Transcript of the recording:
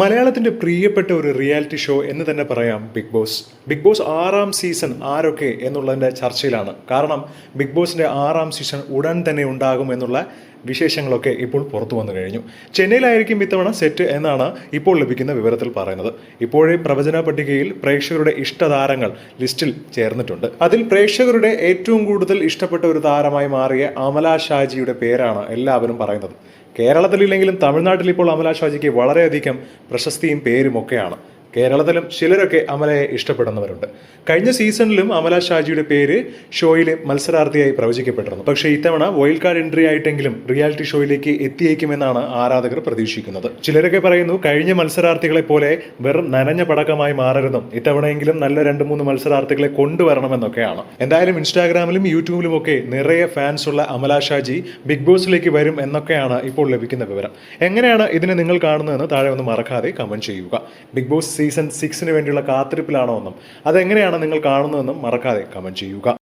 മലയാളത്തിന്റെ പ്രിയപ്പെട്ട ഒരു റിയാലിറ്റി ഷോ എന്ന് തന്നെ പറയാം ബിഗ് ബോസ്. ബിഗ് ബോസ് ആറാം സീസൺ ആരൊക്കെ എന്നുള്ളതിന്റെ ചർച്ചയിലാണ്. കാരണം ബിഗ് ബോസിന്റെ ആറാം സീസൺ ഉടൻ തന്നെ ഉണ്ടാകും എന്നുള്ള വിശേഷങ്ങളൊക്കെ ഇപ്പോൾ പുറത്തു വന്നു കഴിഞ്ഞു. ചെന്നൈയിലായിരിക്കും ഇത്തവണ സെറ്റ് എന്നാണ് ഇപ്പോൾ ലഭിക്കുന്ന വിവരത്തിൽ പറയുന്നത്. ഇപ്പോഴേ പ്രവചന പട്ടികയിൽ പ്രേക്ഷകരുടെ ഇഷ്ടതാരങ്ങൾ ലിസ്റ്റിൽ ചേർന്നിട്ടുണ്ട്. അതിൽ പ്രേക്ഷകരുടെ ഏറ്റവും കൂടുതൽ ഇഷ്ടപ്പെട്ട ഒരു താരമായി മാറിയ അമല ഷാജിയുടെ പേരാണ് എല്ലാവരും പറയുന്നത്. കേരളത്തിലില്ലെങ്കിലും തമിഴ്നാട്ടിൽ ഇപ്പോൾ അമല ഷാജിക്ക് വളരെയധികം പ്രശസ്തിയും പേരും ഒക്കെയാണ് കേരളത്തിലും ചിലരൊക്കെ അമലയെ ഇഷ്ടപ്പെടുന്നവരുണ്ട്. കഴിഞ്ഞ സീസണിലും അമല ഷാജിയുടെ പേര് ഷോയിൽ മത്സരാർത്ഥിയായി പ്രവചിക്കപ്പെട്ടിരുന്നു. പക്ഷേ ഇത്തവണ വൈൽഡ് കാർഡ് എൻട്രി ആയിട്ടെങ്കിലും റിയാലിറ്റി ഷോയിലേക്ക് എത്തിയേക്കുമെന്നാണ് ആരാധകർ പ്രതീക്ഷിക്കുന്നത്. ചിലരൊക്കെ പറയുന്നു കഴിഞ്ഞ മത്സരാർത്ഥികളെ പോലെ വെറും നനഞ്ഞ പടക്കമായി മാറരുതും. ഇത്തവണയെങ്കിലും നല്ല രണ്ട് മൂന്ന് മത്സരാർത്ഥികളെ കൊണ്ടുവരണമെന്നൊക്കെയാണ്. എന്തായാലും ഇൻസ്റ്റാഗ്രാമിലും യൂട്യൂബിലും ഒക്കെ നിറയെ ഫാൻസ് ഉള്ള അമല ഷാജി ബിഗ് ബോസിലേക്ക് വരും എന്നൊക്കെയാണ് ഇപ്പോൾ ലഭിക്കുന്ന വിവരം. എങ്ങനെയാണ് ഇതിനെ നിങ്ങൾ കാണുന്നതെന്ന് താഴെ ഒന്ന് മറക്കാതെ കമന്റ് ചെയ്യുക. ബിഗ് ബോസ് സീസൺ സിക്സിന് വേണ്ടിയുള്ള കാത്തിരിപ്പിലാണോ എന്നും അതെങ്ങനെയാണ് നിങ്ങൾ കാണുന്നതെന്നും മറക്കാതെ കമന്റ് ചെയ്യുക.